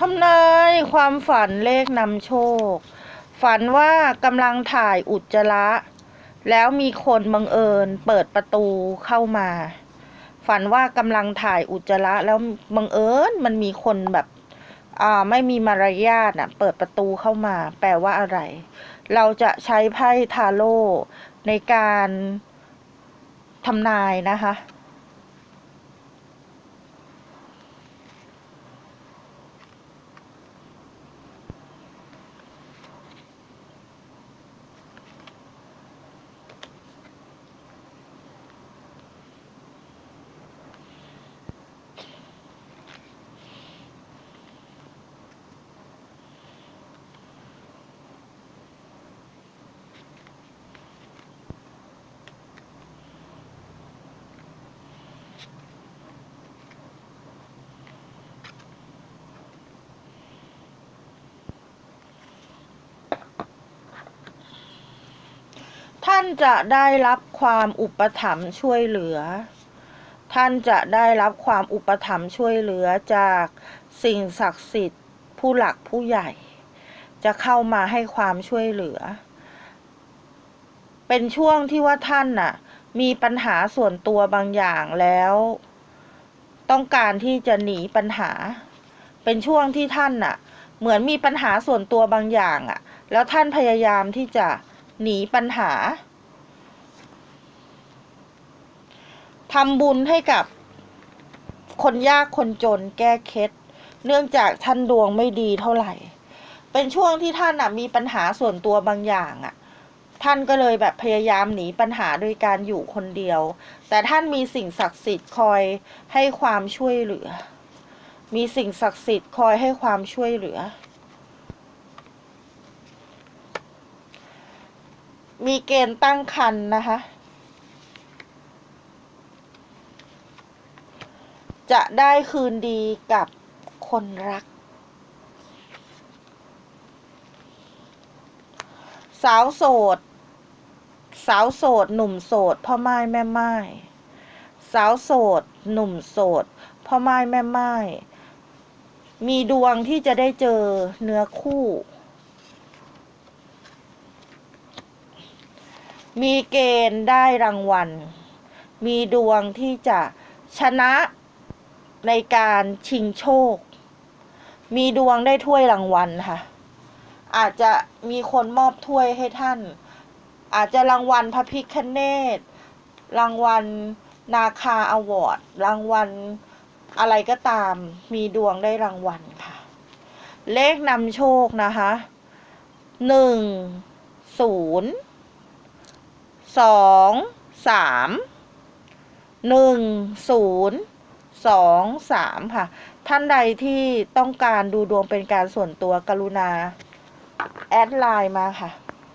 ทำนายความฝันเลขนำโชค ฝันว่ากำลังถ่ายอุจจาระ แล้วมีคนบังเอิญเปิดประตูเข้ามา ฝันว่ากำลังถ่ายอุจจาระแล้วบังเอิญมันมีคนแบบอ่าไม่มีมารยาทน่ะเปิดประตูเข้ามา แปลว่าอะไร เราจะใช้ไพ่ทาโร่ในการทำนายนะคะ ท่านจะได้รับความอุปถัมภ์ช่วยเหลือ ท่านจะได้รับความอุปถัมภ์ช่วยเหลือจากสิ่งศักดิ์สิทธิ์ ผู้หลักผู้ใหญ่ จะเข้ามาให้ความช่วยเหลือ เป็นช่วงที่ว่าท่านน่ะ มีปัญหาส่วนตัวบางอย่างแล้ว ต้องการที่จะหนีปัญหา เป็นช่วงที่ท่านน่ะ เหมือนมีปัญหาส่วนตัวบางอย่างอะ่ะ แล้วท่านพยายามที่จะ หนีปัญหาทำบุญให้กับคนยากคนจนแก้เคล็ดเนื่องจากท่านดวงไม่ดีเท่าไหร่ เป็นช่วงที่ท่านมีปัญหาส่วนตัวบางอย่างอะ ท่านก็เลยแบบพยายามหนีปัญหาโดยการอยู่คนเดียว แต่ท่านมีสิ่งศักดิ์สิทธิ์คอยให้ความช่วยเหลือ มีสิ่งศักดิ์สิทธิ์คอยให้ความช่วยเหลือ มีเกณฑ์ตั้งคันนะคะ จะได้คืนดีกับคนรัก สาวโสด สาวโสด หนุ่มโสด พ่อไม้แม่ไม้สาวโสด หนุ่มโสด พ่อไม้แม่ไม้มีดวงที่จะได้เจอเนื้อคู่ มีเกณฑ์ได้รางวัล มีดวงที่จะชนะในการชิงโชค มีดวงได้ถ้วยรางวัลค่ะ อาจจะมีคนมอบถ้วยให้ท่าน อาจจะรางวัลพระพิคเนตรางวัลนาคาอวอร์ด รางวัลอะไรก็ตาม มีดวงได้รางวัลค่ะ เลขนำโชคนะคะหนึ่งศูนย์ สองสามหนึ่งศูนย์สองสามค่ะ ท่านใดที่ต้องการดูดวงเป็นการส่วนตัวกรุณา แอดไลน์มาค่ะ